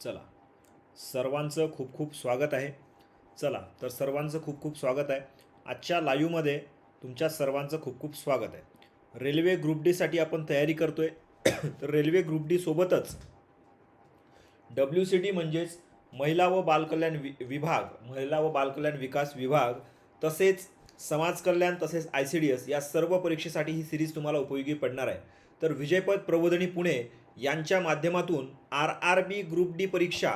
चला. सर्वांचं खूप खूप स्वागत आहे. चला तर सर्वांचं खूप खूप स्वागत आहे. आजच्या लाईव्हमध्ये तुमच्या सर्वांचं खूप खूप स्वागत आहे. रेल्वे ग्रुप डीसाठी आपण तयारी करतोय. तर रेल्वे ग्रुप डी सोबतच डब्ल्यू सी डी म्हणजेच महिला व बालकल्याण वि विभाग महिला व बालकल्याण विकास विभाग तसेच समाज कल्याण तसेच आय सी डी एस या सर्व परीक्षेसाठी ही सिरीज तुम्हाला उपयोगी पडणार आहे. तर विजयपद प्रबोधनी पुणे यांच्या माध्यमातून R R B group D परीक्षा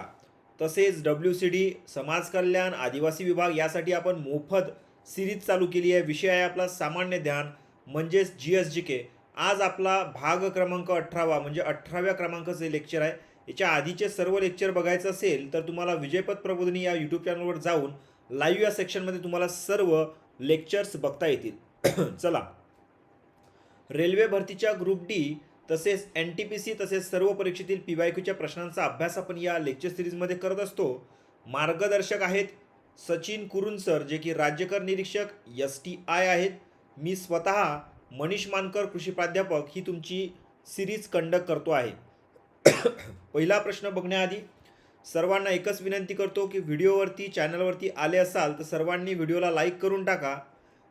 तसेच डब्ल्यू सी डी समाज कल्याण आदिवासी विभाग यासाठी आपण मोफत सिरीज चालू केली आहे. विषय आहे आपला सामान्य ध्यान म्हणजेच जी एस जी के. आज आपला भाग क्रमांक अठरावा म्हणजे अठराव्या क्रमांकाचे लेक्चर आहे. याच्या आधीचे सर्व लेक्चर बघायचं असेल तर तुम्हाला विजयपथ प्रबोधिनी या यूट्यूब चॅनलवर जाऊन लाईव्ह या सेक्शनमध्ये तुम्हाला सर्व लेक्चर्स बघता येतील. चला. रेल्वे भरतीच्या ग्रुप डी तसेच एन टी पी सी तसेच सर्व परीक्षेतील पी वाय क्यूच्या प्रश्नांचा अभ्यास आपण या लेक्चर सिरीजमध्ये करत असतो. मार्गदर्शक आहेत सचिन कुरुन सर जे की राज्यकर निरीक्षक एस टी आय आहेत. मी स्वतः मनीष मानकर कृषी प्राध्यापक ही तुमची सिरीज कंडक्ट करतो आहे. पहिला प्रश्न बघण्याआधी सर्वांना एकच विनंती करतो की व्हिडिओवरती चॅनलवरती आले असाल तर सर्वांनी व्हिडिओला लाईक करून टाका.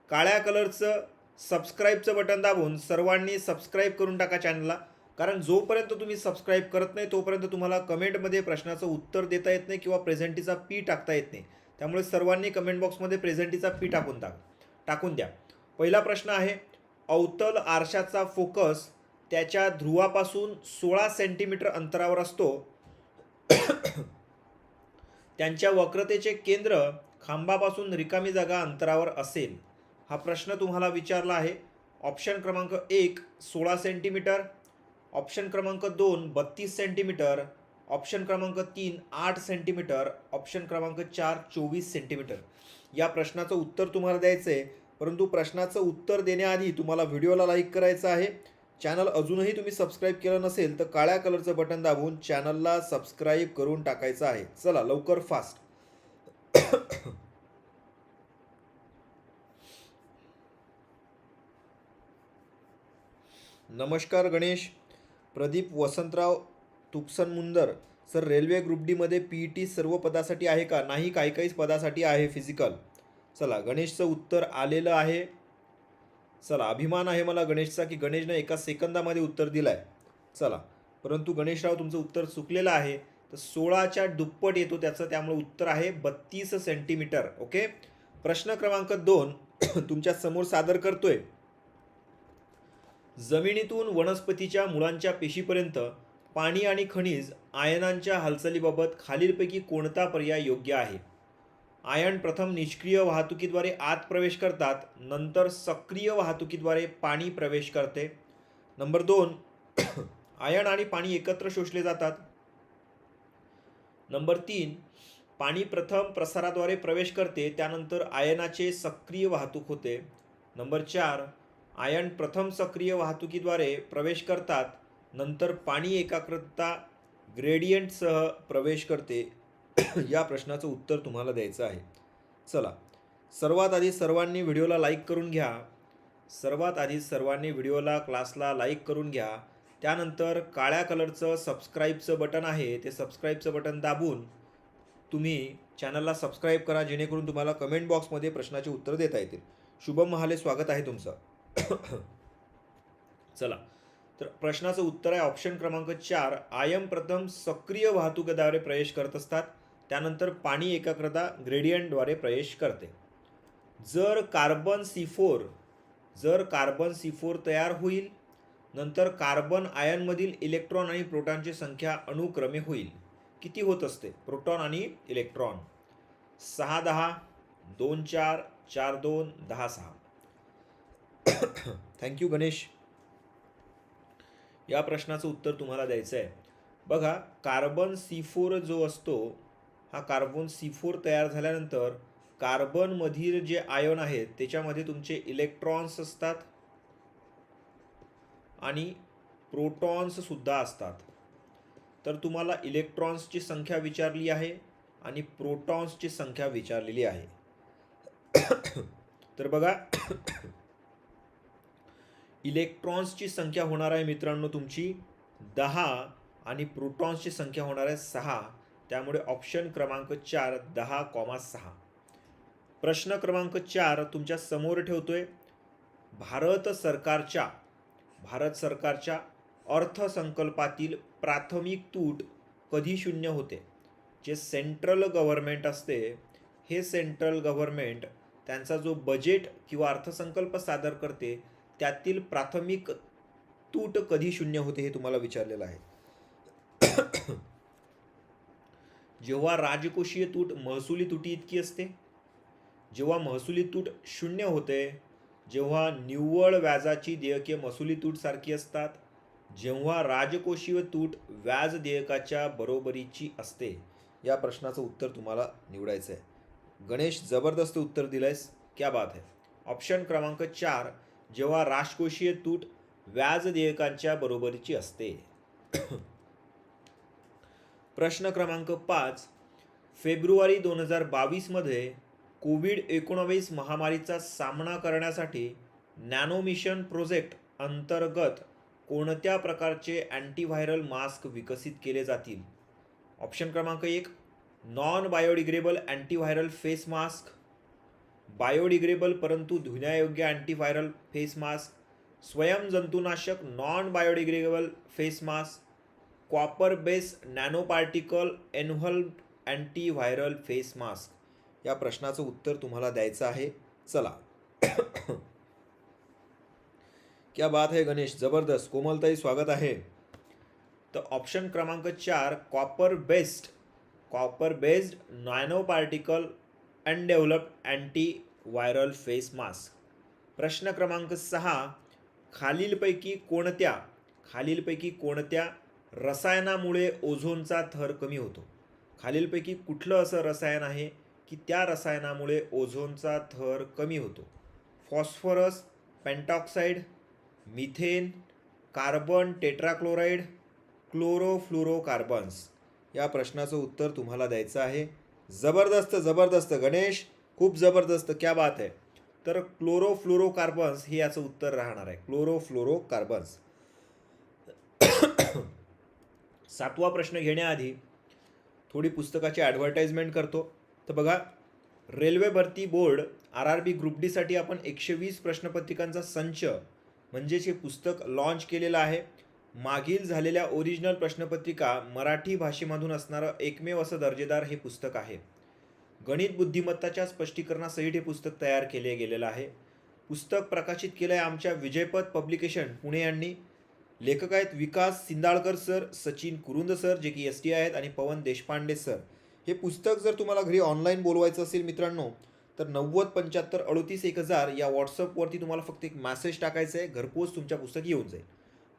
काळ्या कलरचं सबस्क्राईबचं बटन दाबून सर्वांनी सबस्क्राईब करून टाका चॅनलला कारण जोपर्यंत तुम्ही सबस्क्राईब करत नाही तोपर्यंत तुम्हाला कमेंटमध्ये प्रश्नाचं उत्तर देता येत नाही किंवा प्रेझेंटीचा पी टाकता येत नाही. त्यामुळे सर्वांनी कमेंट बॉक्समध्ये प्रेझेंटीचा पी टाकून टाक टाकून द्या. पहिला प्रश्न आहे अवतल आरशाचा फोकस त्याच्या ध्रुवापासून सोळा सेंटीमीटर अंतरावर असतो. त्यांच्या वक्रतेचे केंद्र खांबापासून रिकामी जागा अंतरावर असेल. हा प्रश्न तुम्हाला विचारला आहे. ऑप्शन क्रमांक एक सोळा सेंटीमीटर ऑप्शन क्रमांक दोन बत्तीस सेंटीमीटर ऑप्शन क्रमांक तीन आठ सेंटीमीटर ऑप्शन क्रमांक चार चोवीस सेंटीमीटर या प्रश्नाचं उत्तर तुम्हाला द्यायचं आहे परंतु प्रश्नाचं उत्तर देण्याआधी तुम्हाला व्हिडिओला लाईक करायचं आहे. चॅनल अजूनही तुम्ही सबस्क्राईब केलं नसेल तर काळ्या कलरचं बटन दाबून चॅनलला सबस्क्राईब करून टाकायचं आहे. चला लवकर फास्ट. नमस्कार Ganesh. Pradeep Vasantrao Tupsan Mundar sir railway group डीमध्ये पी ई टी सर्व पदासाठी आहे का? नाही काही काहीच पदासाठी आहे फिजिकल चला गणेशचं उत्तर आलेलं आहे. चला अभिमान आहे मला गणेशचा की गणेशनं एका सेकंदामध्ये उत्तर दिलं आहे चला परंतु गणेशराव तुमचं उत्तर चुकलेलं आहे. तर सोळाच्या दुप्पट येतो त्याचं त्यामुळे उत्तर आहे बत्तीस सेंटीमीटर ओके प्रश्न क्रमांक दोन तुमच्यासमोर सादर करतोय. जमिनीतून वनस्पतीच्या मुळांच्या पेशीपर्यंत पाणी आणि खनिज आयनांच्या हालचालीबाबत खालीलपैकी कोणता पर्याय योग्य आहे? आयन प्रथम निष्क्रिय वाहतुकीद्वारे आत प्रवेश करतात नंतर सक्रिय वाहतुकीद्वारे पाणी प्रवेश करते. नंबर दोन आयन आणि पाणी एकत्र शोषले जातात. नंबर तीन पाणी प्रथम प्रसाराद्वारे प्रवेश करते त्यानंतर आयनाचे सक्रिय वाहतूक होते. नंबर चार आयन प्रथम सक्रिय वाहतुकीद्वारे प्रवेश करतात नंतर पाणी एकाग्रता ग्रेडियंटसह प्रवेश करते. या प्रश्नाचं उत्तर तुम्हाला द्यायचं आहे. चला सर्वात आधी सर्वांनी व्हिडिओला लाईक करून घ्या. सर्वात आधी सर्वांनी व्हिडिओला क्लासला लाईक करून घ्या. त्यानंतर काळ्या कलरचं सबस्क्राईबचं बटन आहे ते सबस्क्राईबचं बटन दाबून तुम्ही चॅनलला सबस्क्राईब करा जेणेकरून तुम्हाला कमेंट बॉक्समध्ये प्रश्नाचे उत्तर देता येतील. शुभम महाले स्वागत आहे तुमचं. चला. तर प्रश्नाचं उत्तर आहे ऑप्शन क्रमांक चार. आयम प्रथम सक्रिय वाहतुकीद्वारे प्रवेश करत असतात. त्यानंतर पाणी एकाग्रता ग्रेडियंटद्वारे प्रवेश करते. जर कार्बन सी फोर जर कार्बन सी फोर तयार होईल नंतर कार्बन आयनमधील इलेक्ट्रॉन आणि प्रोटॉनची संख्या अनुक्रमे होईल. किती होत असते? प्रोटॉन आणि इलेक्ट्रॉन सहा दहा दोन चार चार दोन दहा सहा. थँक्यू गणेश या प्रश्नाचं उत्तर तुम्हाला द्यायचं आहे. बघा कार्बन सी फोर जो असतो हा कार्बन सी फोर तयार झाल्यानंतर कार्बनमधील जे आयन आहेत त्याच्यामध्ये तुमचे इलेक्ट्रॉन्स असतात आणि प्रोटॉन्स सुद्धा असतात. तर तुम्हाला इलेक्ट्रॉन्सची संख्या विचारली आहे आणि प्रोटॉन्सची संख्या विचारलेली आहे. तर बघा इलेक्ट्रॉन्सची संख्या होणार आहे मित्रांनो तुमची दहा आणि प्रोटॉन्सची संख्या होणार आहे सहा. त्यामुळे ऑप्शन क्रमांक चार दहा कॉमा सहा. प्रश्न क्रमांक चार तुमच्यासमोर ठेवतो आहे भारत सरकारच्या भारत सरकारच्या अर्थसंकल्पातील प्राथमिक तूट कधी शून्य होते? जे सेंट्रल गव्हर्नमेंट असते हे सेंट्रल गव्हर्नमेंट त्यांचा जो बजेट किंवा अर्थसंकल्प सादर करते त्यातील प्राथमिक तूट कधी शून्य होते हे तुम्हाला विचारलेलं आहे? जेव्हा राजकोषीय तूट महसुली तुटी इतकी असते जेव्हा महसुली तूट शून्य होते जेव्हा निव्वळ व्याजाची देयके महसुली तूट सारखी असतात जेव्हा राजकोषीय तूट व्याज देयकाच्या बरोबरीची असते या प्रश्नाचं उत्तर तुम्हाला निवडायचं आहे गणेश जबरदस्त उत्तर दिलंयस क्या बात आहे ऑप्शन क्रमांक चार जेव्हा राजकोषीय तूट व्याज देयकांच्या बरोबरीची असते. प्रश्न क्रमांक पाच. फेब्रुवारी दोन हजार बावीसमध्ये कोविड एकोणावीस महामारीचा सामना करण्यासाठी नॅनोमिशन प्रोजेक्ट अंतर्गत कोणत्या प्रकारचे अँटीव्हायरल मास्क विकसित केले जातील? ऑप्शन क्रमांक एक non biodegradable antiviral face mask. Biodegradable परंतु धुण्यायोग्य अँटीव्हायरल फेस मास्क स्वयं जंतुनाशक non biodegradable face mask copper base nano particle enveloped antiviral face mask या प्रश्नाचं उत्तर तुम्हाला द्यायचं आहे. चला. क्या बात है गणेश? जबरदस्त. कोमलताई स्वागत आहे. तर ऑप्शन क्रमांक चार copper based copper based nano particle undeveloped anti viral face mask प्रश्न क्रमांक सहा खालीलपैकी कोणत्या खालीलपैकी कोणत्या रसायनामुळे ओझोनचा थर कमी होतो? खालीलपैकी कुठलं असं रसायन आहे की त्या रसायनामुळे ओझोनचा थर कमी होतो? Phosphorus pentoxide methane carbon tetrachloride chlorofluorocarbons. या प्रश्नाचं उत्तर तुम्हाला द्यायचं आहे. जबरदस्त जबरदस्त गणेश खूप जबरदस्त क्या बात आहे तर क्लोरोफ्लोरोकार्बन्स हे याचं उत्तर राहणार आहे. क्लोरोफ्लोरोकार्बन्स सातवा प्रश्न घेण्याआधी थोडी पुस्तकाची ॲडव्हर्टाइजमेंट करतो. तर बघा रेल्वे भरती board R R B group डीसाठी आपण एकशे वीस प्रश्नपत्रिकांचा संच म्हणजेच हे पुस्तक लॉन्च केलेलं आहे. मागील झालेल्या ओरिजिनल प्रश्नपत्रिका मराठी भाषेमधून असणारं एकमेव असं दर्जेदार हे पुस्तक आहे. गणित बुद्धिमत्ताच्या स्पष्टीकरणासहित हे पुस्तक तयार केले गेलेलं आहे. पुस्तक प्रकाशित केलं आहे आमच्या विजयपथ पब्लिकेशन पुणे यांनी. लेखक आहेत विकास सिंदाळकर सर सचिन कुरुंद सर जे की एस टी आहेत आणि पवन देशपांडे सर. हे पुस्तक जर तुम्हाला घरी ऑनलाईन बोलवायचं असेल मित्रांनो तर नव्वद पंच्याहत्तर अडतीस एक हजार या व्हॉट्सअपवरती तुम्हाला फक्त एक मॅसेज टाकायचा आहे घरपोच तुमच्या पुस्तक येऊन जाईल.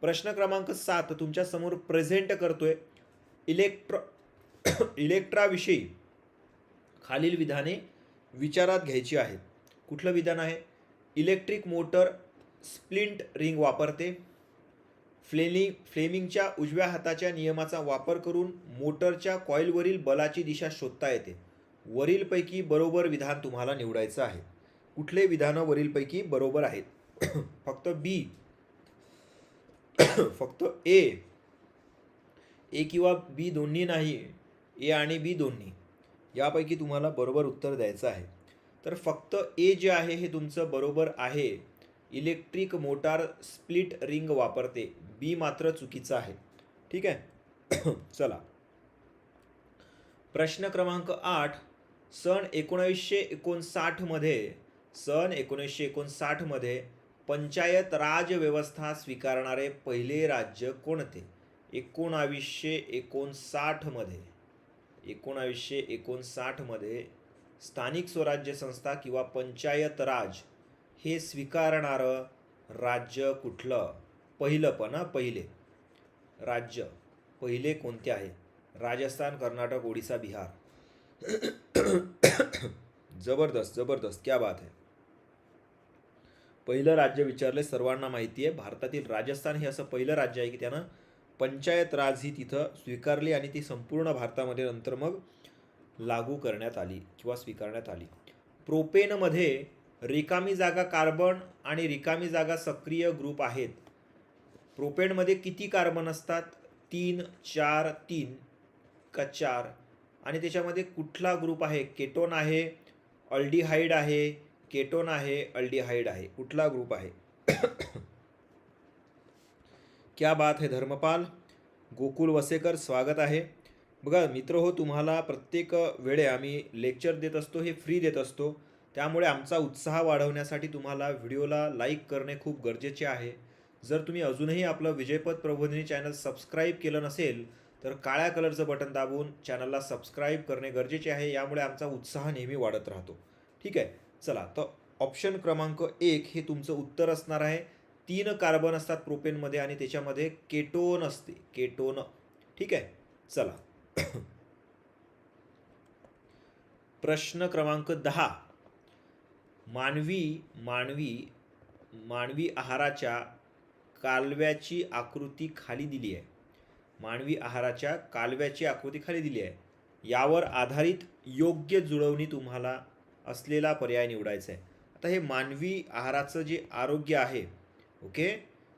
प्रश्न क्रमांक सात तुमच्यासमोर प्रेझेंट करतोय. इलेक्ट्र इलेक्ट्राविषयी खालील विधाने विचारात घ्यायची आहेत. कुठलं विधान आहे? इलेक्ट्रिक मोटर स्प्लिंट रिंग वापरते. फ्लेमिंग फ्लेमिंगच्या उजव्या हाताच्या नियमाचा वापर करून मोटरच्या कॉईलवरील बलाची दिशा शोधता येते. वरीलपैकी बरोबर विधान तुम्हाला निवडायचं आहे. कुठले विधानं वरीलपैकी बरोबर आहेत? फक्त बी फक्त ए. ए किंवा बी दोन्ही नाही ए आणि बी दोन्ही. यापैकी तुम्हाला बरोबर उत्तर द्यायचं आहे. तर फक्त ए जे आहे हे तुमचं बरोबर आहे. इलेक्ट्रिक मोटार स्प्लिट रिंग वापरते. बी मात्र चुकीचं आहे. ठीक आहे? चला. प्रश्न क्रमांक आठ. सन एकोणावीसशे एकोणसाठमध्ये सन एकोणीसशे एकोणसाठमध्ये पंचायत राज व्यवस्था स्वीकारणारे पहिले राज्य कोणते? एकोणावीसशे एकोणसाठमध्ये एकोणावीसशे एकोणसाठमध्ये स्थानिक स्वराज्य संस्था किंवा पंचायत राज हे स्वीकारणारं राज्य कुठलं? पहिलं पण पहिले. राज्य पहिले कोणते आहे? राजस्थान कर्नाटक ओडिसा बिहार. जबरदस्त जबरदस्त क्या बात आहे पहिलं राज्य विचारले सर्वांना माहिती आहे भारतातील राजस्थान हे असं पहिलं राज्य आहे की त्यानं पंचायत राज ही तिथं स्वीकारली आणि ती संपूर्ण भारतामध्ये नंतर मग लागू करण्यात आली किंवा स्वीकारण्यात आली. प्रोपेनमध्ये रिकामी जागा कार्बन आणि रिकामी जागा सक्रिय ग्रुप आहेत. प्रोपेनमध्ये किती कार्बन असतात? तीन चार तीन का चार? आणि त्याच्यामध्ये कुठला ग्रुप आहे? केटोन आहे अल्डिहाईड आहे केटोन आहे अल्डिहाइड आहे कुठला ग्रुप आहे? क्या बात है धर्मपाल. गोकुल वसेकर स्वागत आहे. बघा मित्र हो तुम्हाला प्रत्येक वेळे आम्ही लेक्चर देत असतो हे फ्री देत असतो. त्यामुळे आमचा उत्साह वाढवण्यासाठी तुम्हाला व्हिडिओला लाईक करणे खूप गरजेचे आहे. जर तुम्ही अजूनही आपलं विजयपद प्रबोधिनी चॅनल सबस्क्राईब केलं नसेल तर काळ्या कलरचं बटन दाबून चॅनलला सबस्क्राईब करणे गरजेचे आहे. यामुळे आमचा उत्साह नेहमी वाढत राहतो. ठीक आहे? चला तर ऑप्शन क्रमांक एक हे तुमचं उत्तर असणार आहे. तीन कार्बन असतात प्रोपेनमध्ये आणि त्याच्यामध्ये केटोन असते. केटोन ठीक आहे? चला. प्रश्न क्रमांक दहा. मानवी मानवी मानवी आहाराच्या कालव्याची आकृती खाली दिली आहे. मानवी आहाराच्या कालव्याची आकृती खाली दिली आहे. यावर आधारित योग्य जुळवणी तुम्हाला असलेला पर्याय निवडायचा आहे आता हे मानवी आहाराचं जे आरोग्य आहे ओके?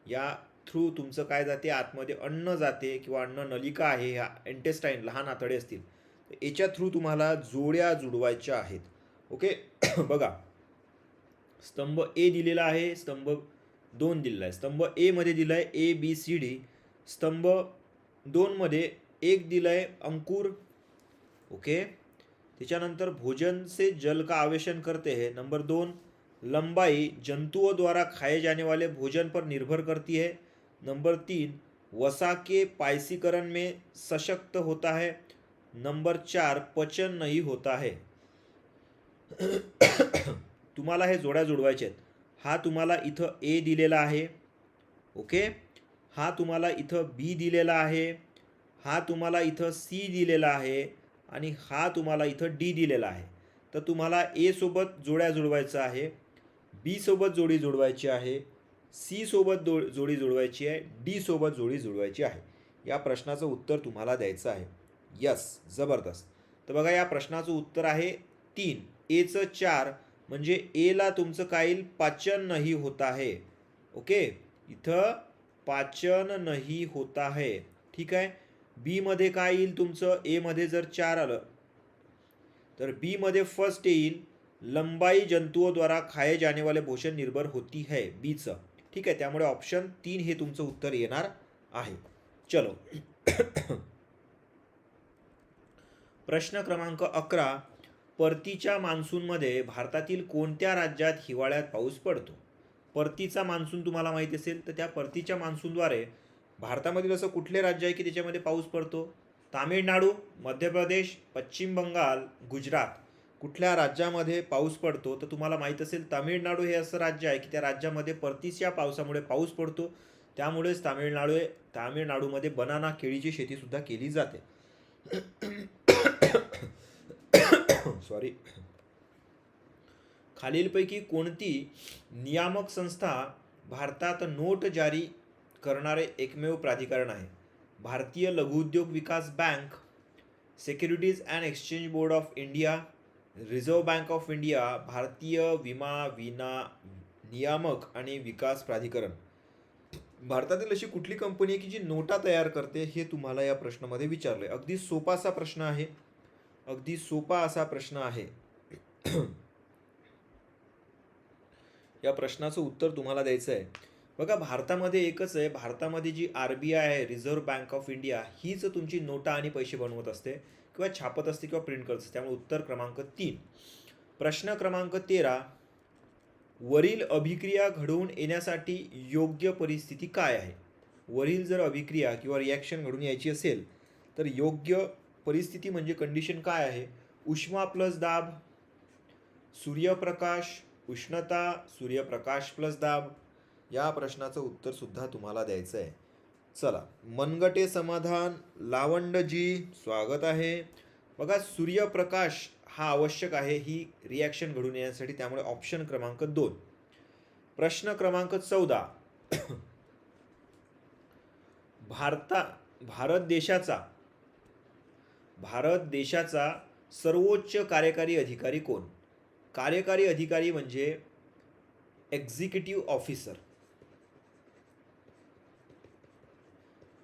या थ्रू तुमचं काय जाते? आतमध्ये अन्न जाते किंवा अन्न नलिका आहे ह्या एंटेस्टाईन लहान आतडे असतील. तर याच्या थ्रू तुम्हाला जोड्या जुडवायच्या आहेत ओके? बघा. स्तंभ ए दिलेला आहे स्तंभ दोन दिलेला आहे. स्तंभ एमध्ये दिला आहे ए बी सी डी स्तंभ दोनमध्ये एक दिला आहे अंकुर ओके? त्याच्यानंतर भोजन से जल का आवेशन करते है. नंबर दोन लंबाई जंतुओं द्वारा खाए जाने वाले भोजन पर निर्भर करती है. नंबर तीन वसा के पायसीकरण में सशक्त होता है. नंबर चार पचन नहीं होता है। तुम्हाला हे जोड्या जुडवायचे आहेत. हा तुम्हाला इथं ए दिलेला आहे. ओके? हा तुम्हाला इथं बी दिलेला आहे. हा तुम्हाला इथं सी दिलेला आहे. आणि हा तुम्हाला इथं डी दिलेला आहे. तर तुम्हाला ए सोबत जोड्या जुळवायचं आहे बीसोबत जोडी जुळवायची आहे सी सोबत दो जोडी जुळवायची आहे डी सोबत जोडी जुळवायची आहे. या प्रश्नाचं उत्तर तुम्हाला द्यायचं आहे. यस जबरदस्त. तर बघा या प्रश्नाचं उत्तर आहे तीन. एचं चार म्हणजे एला तुमचं काय येईल पाचन नाही होत आहे. ओके इथं पाचन नाही होत आहे. ठीक आहे? बीमध्ये काय येईल तुमचं? एमध्ये जर चार आलं तर बीमध्ये फर्स्ट येईल लंबाई जंतुओं द्वारा खाए जाने वाले भोजन निर्भर होती है बीचं ठीक आहे त्यामुळे ऑप्शन तीन हे तुमचं उत्तर येणार आहे. चलो. प्रश्न क्रमांक अकरा. परतीच्या मान्सूनमध्ये भारतातील कोणत्या राज्यात हिवाळ्यात पाऊस पडतो? परतीचा मान्सून तुम्हाला माहिती असेल तर त्या परतीच्या मान्सूनद्वारे भारतामधील असं कुठले राज्य आहे की त्याच्यामध्ये पाऊस पडतो? तामिळनाडू मध्य प्रदेश पश्चिम बंगाल गुजरात. कुठल्या राज्यामध्ये पाऊस पडतो? तर तुम्हाला माहीत असेल तामिळनाडू हे असं राज्य आहे की त्या राज्यामध्ये परतीच्या पावसामुळे पाऊस पडतो. त्यामुळेच तामिळनाडू तामिळनाडूमध्ये बनाना केळीची शेतीसुद्धा केली जाते. सॉरी खालीलपैकी कोणती नियामक संस्था भारतात नोट जारी करणारे एकमेव प्राधिकरण आहे. भारतीय लघुउद्योग विकास bank securities and exchange board of India reserve bank of India भारतीय विमा विना नियामक आणि विकास प्राधिकरण. भारतातील अशी कुठली कंपनी आहे की जी नोटा तयार करते हे तुम्हाला या प्रश्नामध्ये विचारलं आहे अगदी सोपा असा प्रश्न आहे. अगदी सोपा असा प्रश्न आहे. या प्रश्नाचं उत्तर तुम्हाला द्यायचं आहे. बघा भारतामध्ये एकच आहे. भारतामध्ये जी आर बी आय आहे रिझर्व्ह बँक ऑफ इंडिया हीच तुमची नोटा आणि पैसे बनवत असते किंवा छापत असते किंवा प्रिंट करत असते. त्यामुळे उत्तर क्रमांक तीन. प्रश्न क्रमांक तेरा. वरील अभिक्रिया घडवून येण्यासाठी योग्य परिस्थिती काय आहे? वरील जर अभिक्रिया किंवा रिॲक्शन घडून यायची असेल तर योग्य परिस्थिती म्हणजे कंडिशन काय आहे? उष्मा प्लस दाब सूर्यप्रकाश उष्णता सूर्यप्रकाश प्लस दाब या प्रश्नाचं उत्तर सुद्धा तुम्हाला द्यायचं आहे. चला मनगटे समाधान लावंडजी स्वागत आहे. बघा सूर्यप्रकाश हा आवश्यक आहे ही रिॲक्शन घडून येण्यासाठी त्यामुळे ऑप्शन क्रमांक दोन. प्रश्न क्रमांक चौदा. भारता भारत देशाचा भारत देशाचा सर्वोच्च कार्यकारी अधिकारी कोण? कार्यकारी अधिकारी म्हणजे एक्झिक्युटिव्ह ऑफिसर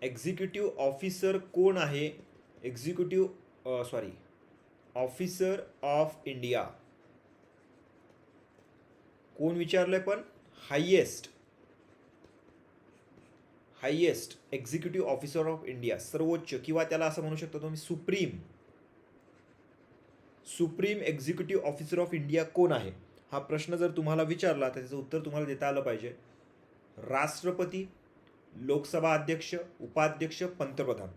एक्झिक्युटिव्ह ऑफिसर कोण आहे? Executive sorry officer of India. कोण विचारलंय पण? Highest. Highest executive officer of India सर्वोच्च किंवा त्याला असं म्हणू शकता तुम्ही supreme. Supreme executive officer of India कोण आहे? हा प्रश्न जर तुम्हाला विचारला तर त्याचं उत्तर तुम्हाला देता आलं पाहिजे. राष्ट्रपती लोकसभा अध्यक्ष उपाध्यक्ष पंतप्रधान.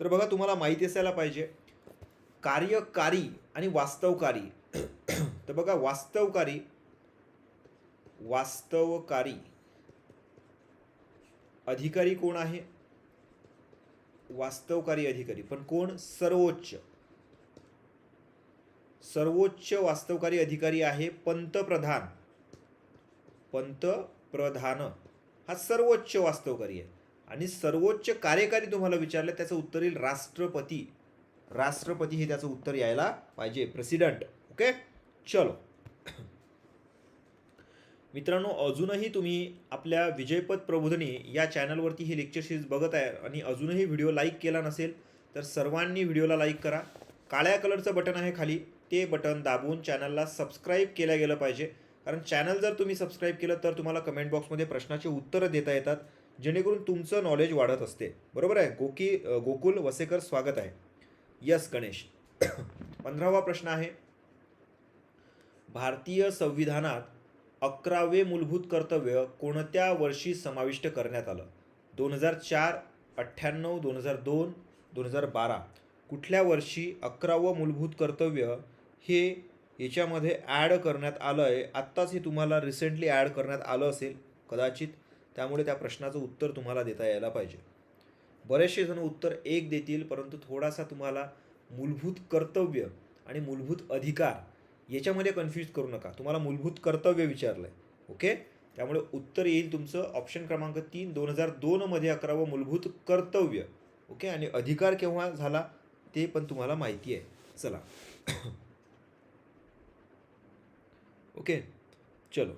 तर बघा तुम्हाला माहिती असायला पाहिजे कार्यकारी आणि वास्तवकारी. तर बघा वास्तवकारी वास्तवकारी अधिकारी कोण आहे? वास्तवकारी अधिकारी. पण कोण? सर्वोच्च. सर्वोच्च वास्तवकारी अधिकारी आहे पंतप्रधान. पंतप्रधान. हा सर्वोच्च वास्तवकारी आहे. आणि सर्वोच्च कार्यकारी तुम्हाला विचारलं त्याचं उत्तर येईल राष्ट्रपती. राष्ट्रपती हे त्याचं उत्तर यायला पाहिजे. प्रेसिडेंट ओके चलो. मित्रांनो अजूनही तुम्ही आपल्या विजयपद प्रबोधनी या चॅनलवरती ही लेक्चर सिरीज बघत आहे आणि अजूनही व्हिडिओ लाईक केला नसेल तर सर्वांनी व्हिडिओला लाईक करा. काळ्या कलरचं बटन आहे खाली. ते बटन दाबून चॅनलला सबस्क्राईब केलं गेलं पाहिजे. कारण चॅनल जर तुम्ही सबस्क्राईब केलं तर तुम्हाला कमेंट बॉक्समध्ये प्रश्नाचे उत्तरं देता येतात जेणेकरून तुमचं नॉलेज वाढत असते. बरोबर आहे? गोकी गोकुल वसेकर स्वागत आहे. यस गणेश. पंधरावा प्रश्न आहे. भारतीय संविधानात अकरावे मूलभूत कर्तव्य कोणत्या वर्षी समाविष्ट करण्यात आलं? दोन हजार चार अठ्ठ्याण्णव दोन हजार दोन दोन हजार बारा. कुठल्या वर्षी अकरावं मूलभूत कर्तव्य हे याच्यामध्ये ॲड करण्यात आलं आहे आत्ताच हे तुम्हाला रिसेंटली ॲड करण्यात आलं असेल कदाचित त्यामुळे त्या प्रश्नाचं उत्तर तुम्हाला देता यायला पाहिजे. बरेचसे जण उत्तर एक देतील परंतु थोडासा तुम्हाला मूलभूत कर्तव्य आणि मूलभूत अधिकार याच्यामध्ये कन्फ्यूज करू नका. तुम्हाला मूलभूत कर्तव्य विचारलं आहे ओके त्यामुळे उत्तर येईल तुमचं. ऑप्शन क्रमांक तीन दोन हजार दोनमध्ये अकरावं मूलभूत कर्तव्य. ओके आणि अधिकार केव्हा झाला ते पण तुम्हाला माहिती आहे. चला. ओके? चलो.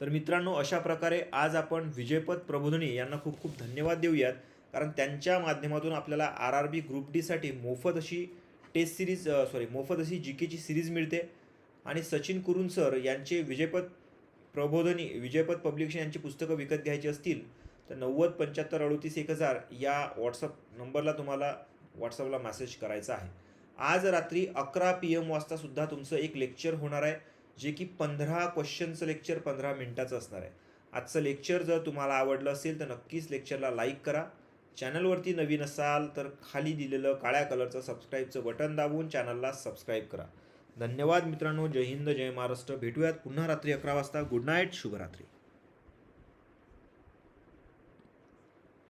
तर मित्रांनो अशा प्रकारे आज आपण विजयपद प्रबोधनी यांना खूप खूप धन्यवाद देऊयात. कारण त्यांच्या माध्यमातून आपल्याला आर आर बी ग्रुप डीसाठी मोफत अशी टेस्ट सिरीज सॉरी मोफत अशी जी केची सिरीज मिळते. आणि सचिन कुरुन सर यांचे विजयपद प्रबोधनी विजयपद पब्लिकेशन यांची पुस्तकं विकत घ्यायची असतील तर नव्वद पंच्याहत्तर अडतीस एक हजार या व्हॉट्सअप नंबरला तुम्हाला व्हॉट्सअपला मेसेज करायचा आहे. आज रात्री अकरा पी एम वाजतासुद्धा तुमचं एक लेक्चर होणार आहे. जे की पंधरा क्वेश्चनचं लेक्चर पंधरा मिनटाचं असणार आहे. आजचं लेक्चर जर तुम्हाला आवडलं असेल तर नक्कीच लेक्चरला लाईक करा. चॅनलवरती नवीन असाल तर खाली दिलेलं काळ्या कलरचं सबस्क्राईबचं बटन दाबून चॅनलला सबस्क्राईब करा. धन्यवाद मित्रांनो. जय हिंद जय महाराष्ट्र. भेटूयात पुन्हा रात्री अकरा वाजता. गुड नाईट शुभरात्री.